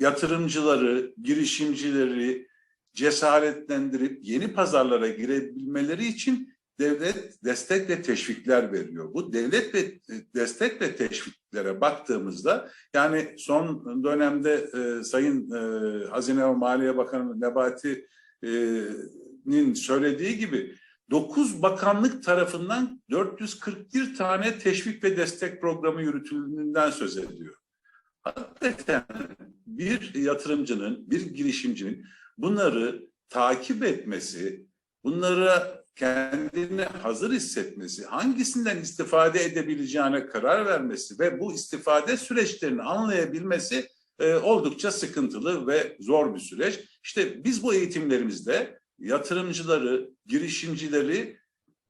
yatırımcıları, girişimcileri cesaretlendirip yeni pazarlara girebilmeleri için devlet destek ve teşvikler veriyor. Bu devlet ve destek ve teşviklere baktığımızda yani son dönemde e, Sayın e, Hazine ve Maliye Bakanı Nebati'nin söylediği gibi 9 bakanlık tarafından 441 tane teşvik ve destek programı yürütüldüğünden söz ediyor. Hakikaten bir yatırımcının, bir girişimcinin bunları takip etmesi, bunlara kendini hazır hissetmesi, hangisinden istifade edebileceğine karar vermesi ve bu istifade süreçlerini anlayabilmesi e, oldukça sıkıntılı ve zor bir süreç. İşte biz bu eğitimlerimizde yatırımcıları, girişimcileri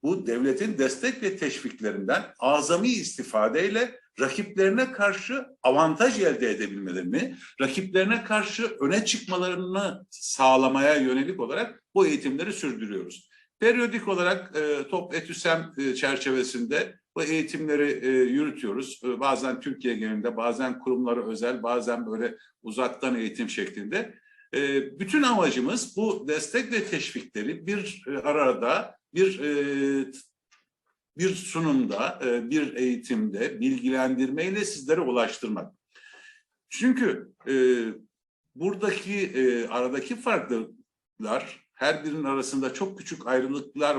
bu devletin destek ve teşviklerinden azami istifadeyle rakiplerine karşı avantaj elde edebilmelerini, rakiplerine karşı öne çıkmalarını sağlamaya yönelik olarak bu eğitimleri sürdürüyoruz. Periyodik olarak e, Top Etüsem e, çerçevesinde bu eğitimleri e, yürütüyoruz. E, bazen Türkiye genelinde, bazen kurumlara özel, bazen böyle uzaktan eğitim şeklinde. E, bütün amacımız bu destek ve teşvikleri bir e, arada, bir e, bir sunumda, e, bir eğitimde bilgilendirmeyle sizlere ulaştırmak. Çünkü e, buradaki e, aradaki farklar her birinin arasında çok küçük ayrılıklar